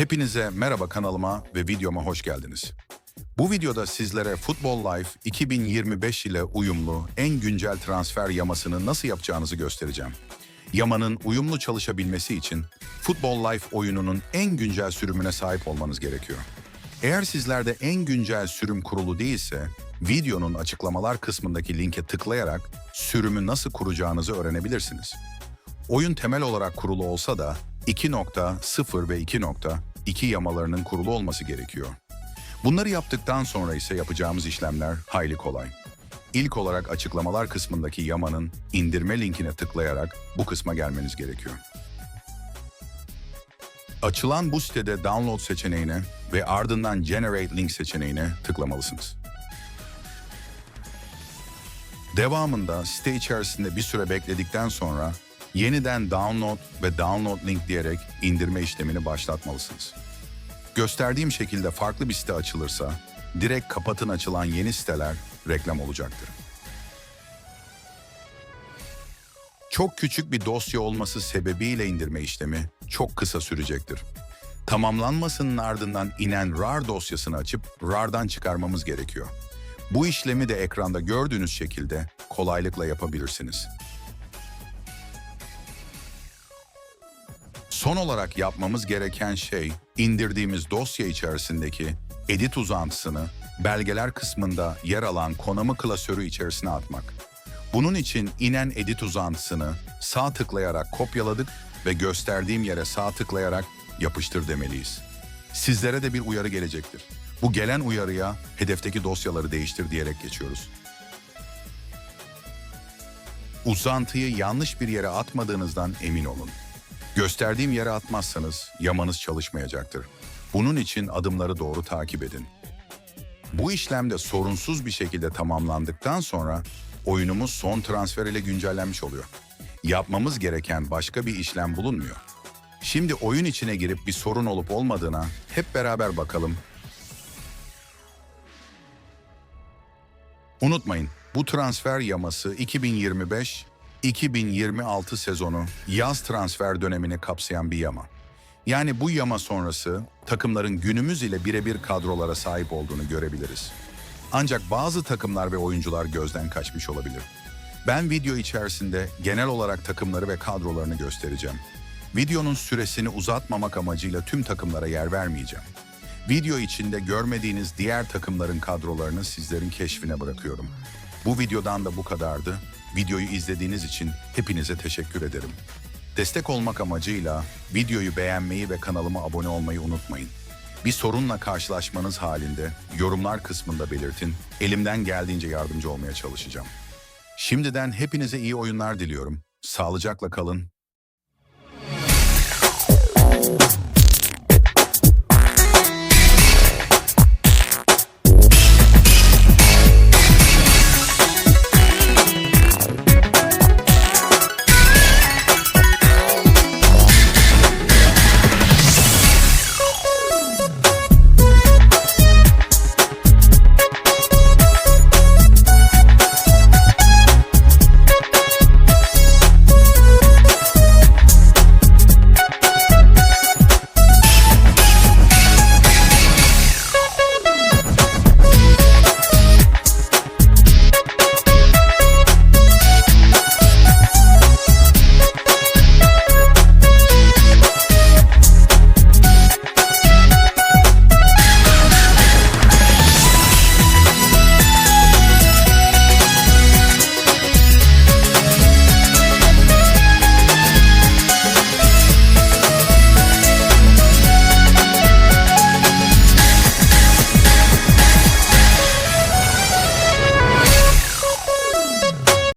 Hepinize merhaba kanalıma ve videoma hoş geldiniz. Bu videoda sizlere Football Life 2025 ile uyumlu en güncel transfer yamasını nasıl yapacağınızı göstereceğim. Yamanın uyumlu çalışabilmesi için Football Life oyununun en güncel sürümüne sahip olmanız gerekiyor. Eğer sizlerde en güncel sürüm kurulu değilse, videonun açıklamalar kısmındaki linke tıklayarak sürümü nasıl kuracağınızı öğrenebilirsiniz. Oyun temel olarak kurulu olsa da 2.0 ve 2.2 yamalarının kurulu olması gerekiyor. Bunları yaptıktan sonra ise yapacağımız işlemler hayli kolay. İlk olarak açıklamalar kısmındaki yamanın indirme linkine tıklayarak bu kısma gelmeniz gerekiyor. Açılan bu sitede download seçeneğine ve ardından generate link seçeneğine tıklamalısınız. Devamında site içerisinde bir süre bekledikten sonra yeniden download ve download link diyerek indirme işlemini başlatmalısınız. Gösterdiğim şekilde farklı bir site açılırsa direkt kapatın açılan yeni siteler reklam olacaktır. Çok küçük bir dosya olması sebebiyle indirme işlemi çok kısa sürecektir. Tamamlanmasının ardından inen RAR dosyasını açıp RAR'dan çıkarmamız gerekiyor. Bu işlemi de ekranda gördüğünüz şekilde kolaylıkla yapabilirsiniz. Son olarak yapmamız gereken şey indirdiğimiz dosya içerisindeki edit uzantısını belgeler kısmında yer alan konamı klasörü içerisine atmak. Bunun için inen edit uzantısını sağ tıklayarak kopyaladık ve gösterdiğim yere sağ tıklayarak yapıştır demeliyiz. Sizlere de bir uyarı gelecektir. Bu gelen uyarıya hedefteki dosyaları değiştir diyerek geçiyoruz. Uzantıyı yanlış bir yere atmadığınızdan emin olun. Gösterdiğim yere atmazsanız yamanız çalışmayacaktır. Bunun için adımları doğru takip edin. Bu işlemde sorunsuz bir şekilde tamamlandıktan sonra oyunumuz son transfer ile güncellenmiş oluyor. Yapmamız gereken başka bir işlem bulunmuyor. Şimdi oyun içine girip bir sorun olup olmadığına hep beraber bakalım. Unutmayın, bu transfer yaması 2025-2026 sezonu yaz transfer dönemini kapsayan bir yama. Yani bu yama sonrası takımların günümüz ile birebir kadrolara sahip olduğunu görebiliriz. Ancak bazı takımlar ve oyuncular gözden kaçmış olabilir. Ben video içerisinde genel olarak takımları ve kadrolarını göstereceğim. Videonun süresini uzatmamak amacıyla tüm takımlara yer vermeyeceğim. Video içinde görmediğiniz diğer takımların kadrolarını sizlerin keşfine bırakıyorum. Bu videodan da bu kadardı. Videoyu izlediğiniz için hepinize teşekkür ederim. Destek olmak amacıyla videoyu beğenmeyi ve kanalıma abone olmayı unutmayın. Bir sorunla karşılaşmanız halinde yorumlar kısmında belirtin. Elimden geldiğince yardımcı olmaya çalışacağım. Şimdiden hepinize iyi oyunlar diliyorum. Sağlıcakla kalın.